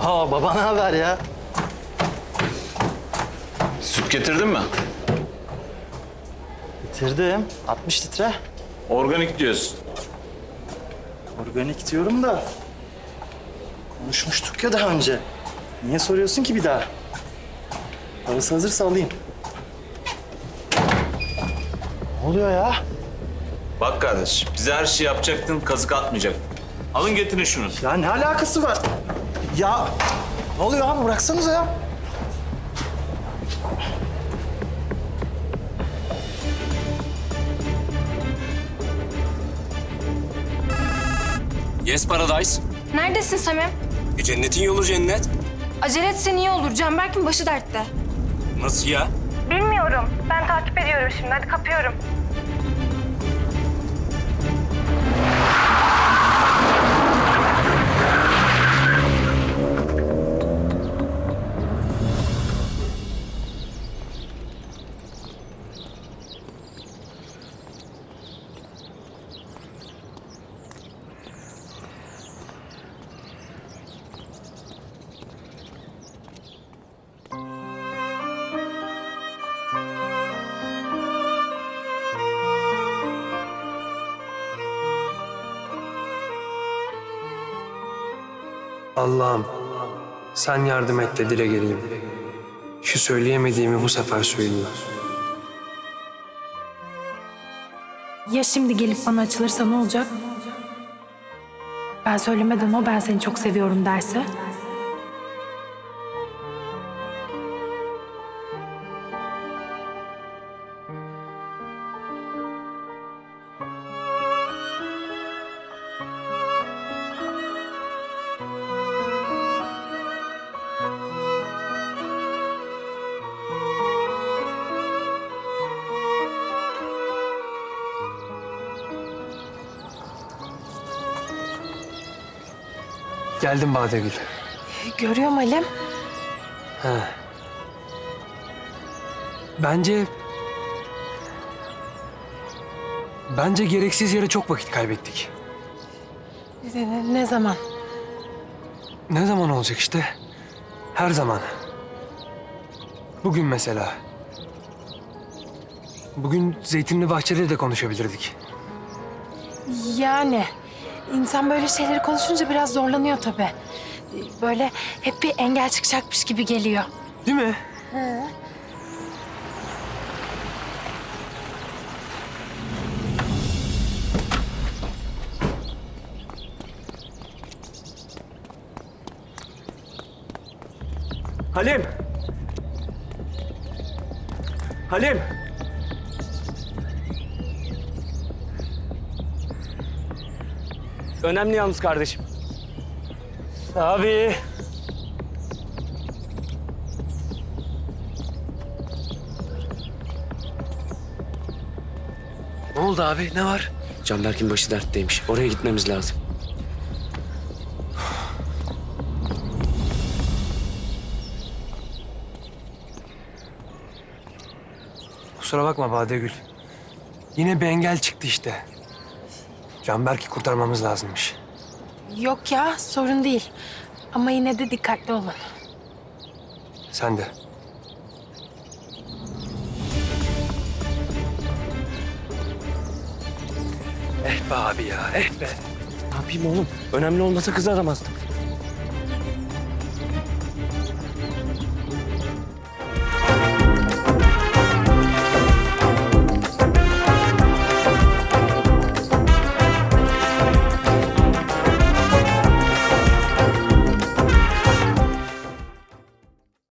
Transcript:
Aa baba ne haber ya? Süt getirdin mi? Bitirdim. 60 litre. Organik diyorsun. Organik diyorum da. Konuşmuştuk ya daha önce. Niye soruyorsun ki bir daha? Parası hazırsa alayım. Ne oluyor ya? Bak kardeş, bize her şeyi yapacaktın, kazık atmayacaktın. Alın getirin şunu. Ya ne alakası var? Ya ne oluyor abi bıraksanıza ya. Yes Paradise. Neredesin Samim? E, cennetin yolu cennet. Acele etsen iyi olur. Canberk'in başı dertte. Nasıl ya? Bilmiyorum. Ben takip ediyorum şimdi. Hadi kapıyorum. Allah'ım sen yardım et de dile geleyim. Şu söyleyemediğimi bu sefer söyleyeyim. Ya şimdi gelip bana açılırsa ne olacak? Ben söylemeden o ben seni çok seviyorum derse? Geldim Badegül. Görüyorum Halim. Bence... Bence gereksiz yere çok vakit kaybettik. Ne, ne zaman? Ne zaman olacak işte? Her zaman. Bugün mesela. Bugün Zeytinli Bahçe'de de konuşabilirdik. Yani insan böyle şeyleri konuşunca biraz zorlanıyor tabii. Böyle hep bir engel çıkacakmış gibi geliyor. Değil mi? Halim! Halim! Önemli yalnız kardeşim. Abi. Ne oldu abi? Ne var? Canberk'in başı dertteymiş. Oraya gitmemiz lazım. Kusura bakma Badegül. Yine bir engel çıktı işte. Canberk'i kurtarmamız lazımmış. Yok ya sorun değil. Ama yine de dikkatli olun. Sen de. Eh be abi ya, eh be. Ne yapayım oğlum? Önemli olmasa kızı aramazdım.